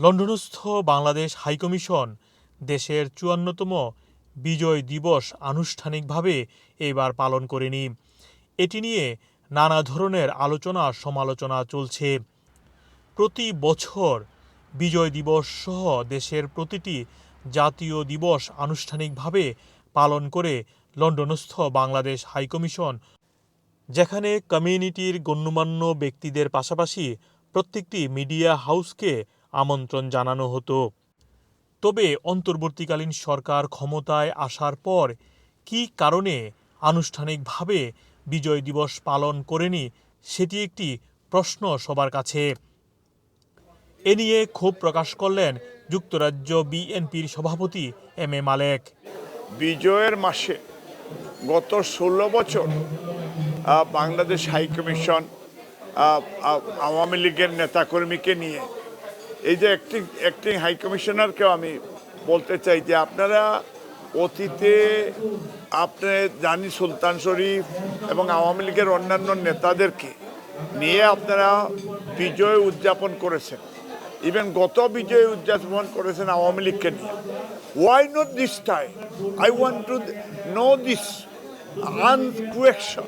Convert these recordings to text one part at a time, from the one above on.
লন্ডনস্থ Bangladesh high commission দেশের চুয়ান্নতম বিজয় দিবস আনুষ্ঠানিকভাবে এবার পালন করেনি। এটি নিয়ে নানা ধরনের আলোচনা সমালোচনা চলছে। প্রতি বছর বিজয় দিবস সহ দেশের প্রতিটি জাতীয় দিবস আনুষ্ঠানিকভাবে পালন করে লন্ডনস্থ বাংলাদেশ হাইকমিশন যেখানে কমিউনিটির গণ্যমান্য ব্যক্তিদের পাশাপাশি প্রত্যেকটি মিডিয়া হাউসকে আমন্ত্রণ জানানো হতো। তবে অন্তর্বর্তীকালীন সরকার ক্ষমতায় আসার পর কী কারণে আনুষ্ঠানিকভাবে বিজয় দিবস পালন করেনি সেটি একটি প্রশ্ন সবার কাছে। এ নিয়ে ক্ষোভ প্রকাশ করলেন যুক্তরাজ্য বিএনপির সভাপতি এম এ মালেক। বিজয়ের মাসে গত ষোলো বছর বাংলাদেশ হাই কমিশন আহ, আহ, আওয়ামী লীগের নেতাকর্মীকে নিয়ে এই যে অ্যাক্টিং অ্যাক্টিং হাই কমিশনারকেও আমি বলতে চাই যে আপনারা অতীতে আপনি জানি সুলতান শরীফ এবং আওয়ামী লীগের অন্যান্য নেতাদেরকে নিয়ে আপনারা বিজয় উদযাপন করেছেন। ইভেন গত বিজয় উদযাপন করেছেন আওয়ামী লীগকে নিয়ে। Why not this time I want to know this unquestion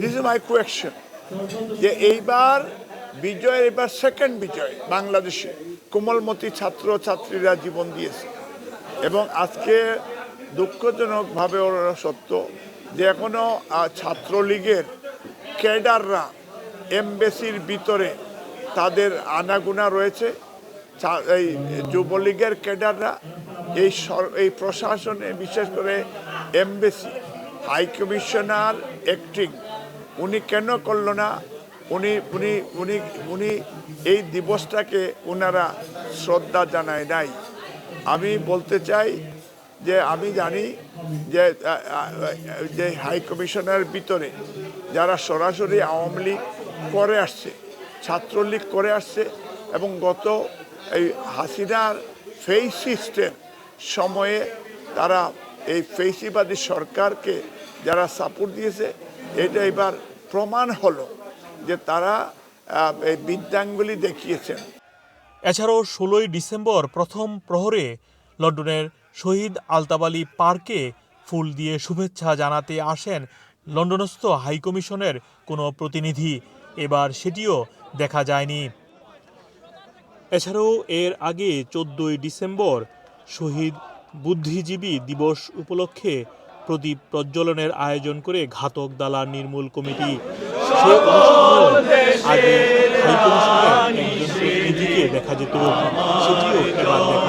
this is my question যে এইবার বিজয় এবার সেকেন্ড বিজয় বাংলাদেশে। কোমলমতি ছাত্র ছাত্রীরা জীবন দিয়েছে। এবং আজকে দুঃখজনকভাবে ওরা সত্য যে এখনও আহ, ছাত্রলীগের ক্যাডাররা এমবেসির ভিতরে তাদের আনাগুনা রয়েছে। এই যুবলীগের ক্যাডাররা এই এই প্রশাসনে বিশেষ করে এমবেসি হাই কমিশনার অ্যাক্টিং উনি কেন করল না? উনি উনি উনি উনি এই দিবসটাকে ওনারা শ্রদ্ধা জানায় নাই। আমি বলতে চাই যে, আমি জানি যে যে হাই কমিশনের ভিতরে যারা সরাসরি আওয়ামী লীগ করে আসছে, ছাত্রলীগ করে আসছে এবং গত এই হাসিনার ফেসিস্টের সময়ে তারা এই ফেসিবাদী সরকারকে যারা সাপোর্ট দিয়েছে, এটা এবার প্রমাণ হলো। যে তারা এই বিদ্যাঙ্গুলি দেখিয়েছেন। এছাড়াও ষোলোই ডিসেম্বর প্রথম প্রহরে লন্ডনের শহীদ আলতাবালি পার্কে ফুল দিয়ে শুভেচ্ছা জানাতে আসেন লন্ডনস্থ হাইকমিশনের কোনো প্রতিনিধি। এবার সেটিও দেখা যায়নি। এছাড়াও এর আগে চোদ্দই ডিসেম্বর শহীদ বুদ্ধিজীবী দিবস উপলক্ষে প্রদীপ প্রজ্বলনের আয়োজন করে ঘাতক দালাল নির্মূল কমিটি। সে অনুষ্ঠানেও আগে হাইকমিশনের একজন প্রতিনিধিকে দেখা যেত সেটিও এবার দেখা যায়নি